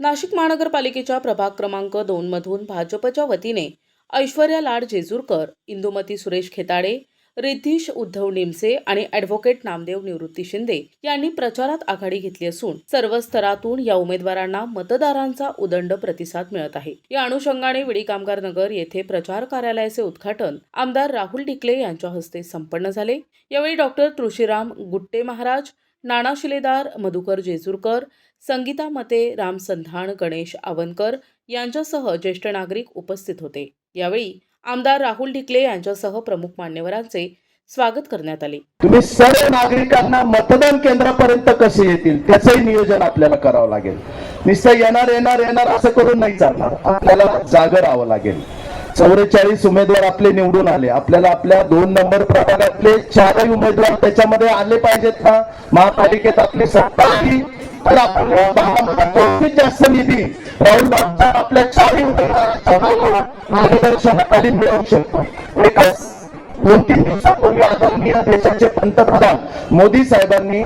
नाशिक महानगरपालिकेच्या प्रभाग क्रमांक दोनमधून भाजपच्या वतीने ऐश्वर्या लाड जेजूरकर इंदुमती सुरेश खेताडे रिद्धिश उद्धव निमसे आणि ॲडव्होकेट नामदेव निवृत्ती शिंदे यांनी प्रचारात आघाडी घेतली असून सर्व स्तरातून या उमेदवारांना मतदारांचा उदंड प्रतिसाद मिळत आहे. या अनुषंगाने विडी कामगार नगर येथे प्रचार कार्यालयाचे उद्घाटन आमदार राहुल डिकले यांच्या हस्ते संपन्न झाले. यावेळी डॉक्टर तुळशीराम गुट्टे महाराज नाना शिलेदार मधुकर जेजूरकर संगीता मते राम संधान गणेश आवनकर यांच्यासह ज्येष्ठ नागरिक उपस्थित होते. यावेळी आमदार राहुल ढिकले यांच्यासह प्रमुख मान्यवरांचे स्वागत करण्यात आले. तुम्ही सर्व नागरिकांना मतदान केंद्रापर्यंत कसे येतील त्याचंही नियोजन आपल्याला करावं लागेल. निश्चय येणार येणार येणार असं करून नाही चालणार. आपल्याला जागर राहावं लागेल. चौवेचाळीस उमेदवार आपले निवडून आले. आपल्याला आपल्या दोन नंबर प्रभागातले चारही उमेदवार त्याच्यामध्ये आले पाहिजेत का महापालिकेत आपली सत्ता तर जास्तीत जास्त निधी राहुल आपल्या चारही मार्गदर्शनाखाली मिळवू शकतो दोन तीन दिवसापूर्वी आदरणीय देशाचे पंतप्रधान मोदी साहेबांनी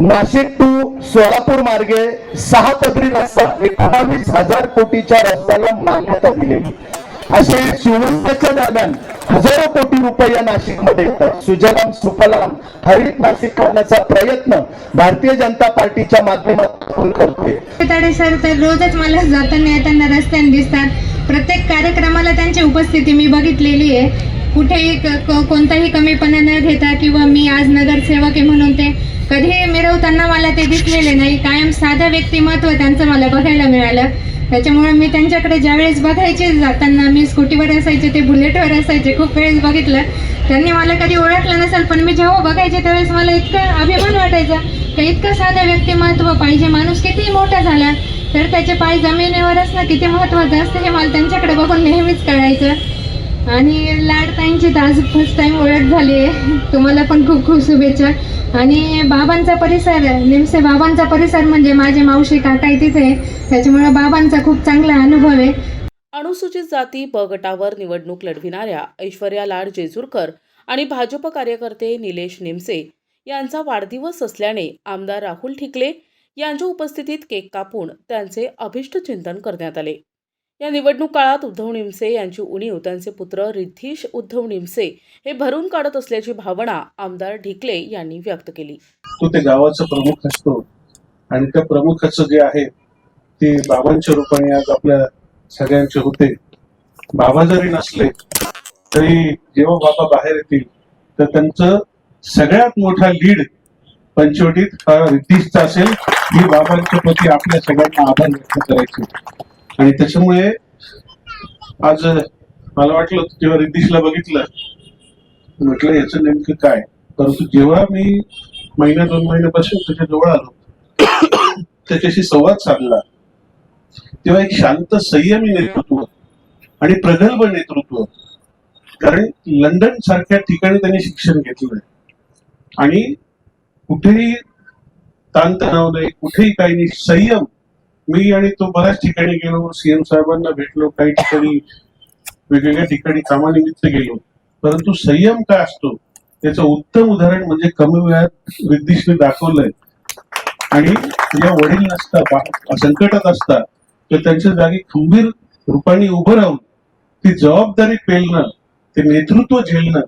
नाशिक टू सोलापूर मार्गे सहा पदरी रस्ता एकोणावीस हजार कोटीच्या रस्त्याला मान्यता दिलेली असे शिवसेनेच्या दरम्यान हजारो कोटी रुपये या नाशिकमध्ये येतात. सुजलाम सुफलाम हरित नाशिक करण्याचा प्रयत्न भारतीय जनता पार्टीच्या माध्यमातून करते सर तर रोजच मला जाताना येताना रस्त्याने दिसतात. प्रत्येक कार्यक्रमाला त्यांची उपस्थिती मी बघितलेली आहे. कुठेही कोणताही कमीपणा न घेता किंवा मी आज नगरसेवक आहे म्हणून ते कधीही मिरवताना मला ते दिसलेले नाही. कायम साधं व्यक्तिमत्व त्यांचं मला बघायला मिळालं. त्याच्यामुळे मी त्यांच्याकडे ज्यावेळेस बघायचे जाताना मी स्कूटीवर असायचे ते बुलेटवर असायचे खूप वेळेस बघितलं. त्यांनी मला कधी ओळखलं नसेल पण मी जेव्हा बघायचे त्यावेळेस मला इतकं अभिमान वाटायचा का इतकं साधं व्यक्तिमत्व पाहिजे माणूस कितीही मोठा झाला तर त्याचे पाय जमिनीवर असणं किती महत्त्वाचं असतं हे मला त्यांच्याकडे बघून नेहमीच कळायचं. आणि लाडताईंची तर आज फर्स्ट टाइम ओळख झाली आहे. तुम्हाला पण खूप खूप शुभेच्छा. आणि बाबांचा परिसर निमसे बाबांचा परिसर म्हणजे माझे मावशी काका तिथे. आहे त्याच्यामुळे बाबांचा खूप चांगला अनुभव आहे. अनुसूचित जाती ब गटावर निवडणूक लढविणाऱ्या ऐश्वर्या लाड जेजूरकर आणि भाजप कार्यकर्ते निलेश नेमसे यांचा वाढदिवस असल्याने आमदार राहुल ठिकले यांच्या उपस्थितीत केक कापून त्यांचे अभिष्ट चिंतन करण्यात आले. या निवडणूक काळात उद्धव निमसे यांची उणीव त्यांचे पुत्र रिद्धीश उद्धव निमसे हे भरून काढत असल्याची भावना आमदार ढिकले यांनी व्यक्त केली. तो ते गावाचा प्रमुख असतो. आणि त्या प्रमुखाचं जे आहे ते बाबांच्या रूपाने आज आपल्या सगळ्यांचे होते. बाबा जरी नसले तरी जेव्हा बाबा बाहेर येतील तर त्यांचं सगळ्यात मोठा लीड पंचवटीत हा रिद्धीशचा असेल ही बाबांच्या प्रती आपल्या सगळ्यांना आभार व्यक्त करायचे. आणि त्याच्यामुळे आज मला वाटलं जेव्हा रिद्धीशला बघितलं म्हटलं याचं नेमकं काय? परंतु जेव्हा मी महिन्या दोन महिन्यापासून त्याच्याजवळ आलो त्याच्याशी संवाद साधला तेव्हा एक शांत संयमी नेतृत्व आणि प्रगल्भ नेतृत्व कारण लंडन सारख्या ठिकाणी त्यांनी शिक्षण घेतलं आणि कुठेही ताणतणाव नाही कुठेही काही नाही संयम मी आणि तो बऱ्याच ठिकाणी गेलो. सीएम साहेबांना भेटलो. काही ठिकाणी वेगवेगळ्या ठिकाणी कामानिमित्त गेलो. परंतु संयम काय असतो? त्याचं उत्तम उदाहरण म्हणजे कमी वेळात रिद्धीशने दाखवलंय. आणि या वडील नसता संकटात असता तर त्यांच्या जागी खंबीर रूपाने उभं राहून ती जबाबदारी पेलणं ते नेतृत्व झेलणं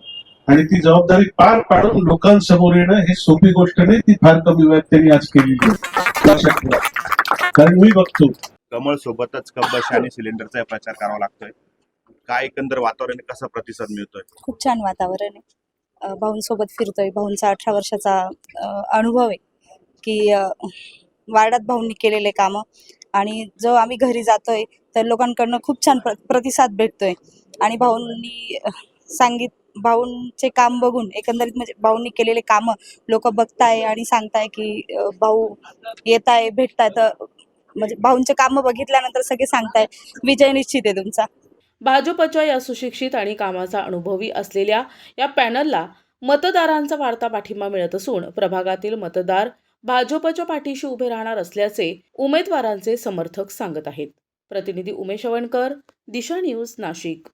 आणि ती जबाबदारी पार पाडून लोकांसमोर येणं हे सोपी गोष्ट नाही ती फार कमी वेळात त्यांनी आज केलेली आहे. कारण मी बघतो. कमळ सोबतच कब्बश आणि सिलेंडरचा प्रचार करावा लागतोय. काय एकंदर वातावरण कसा प्रतिसाद मिळतोय? खूप छान वातावरण आहे. भाऊंसोबत फिरतोय. भाऊंचा अठरा वर्षाचा अनुभव आहे की वार्डात भाऊंनी केलेले कामं आणि जो आम्ही घरी जातोय तर लोकांकडनं खूप छान प्र प्रतिसाद भेटतोय. आणि भाऊंनी सांगित भाऊंचे काम बघून एकंदरीत म्हणजे भाऊंनी केलेले कामं लोक बघताय आणि सांगताय की भाऊ येत आहे भेटताय तर म्हणजे भाऊंचे कामं बघितल्यानंतर सगळे सांगताय. विजय निश्चित आहे तुमचा. भाजपच्या या सुशिक्षित आणि कामाचा अनुभवी असलेल्या या पॅनलला मतदारांचा वाढता पाठिंबा मिळत असून प्रभागातील मतदार भाजपच्या पाठीशी उभे राहणार असल्याचे उमेदवारांचे समर्थक सांगत आहेत. प्रतिनिधी उमेश अवणकर दिशा न्यूज नाशिक.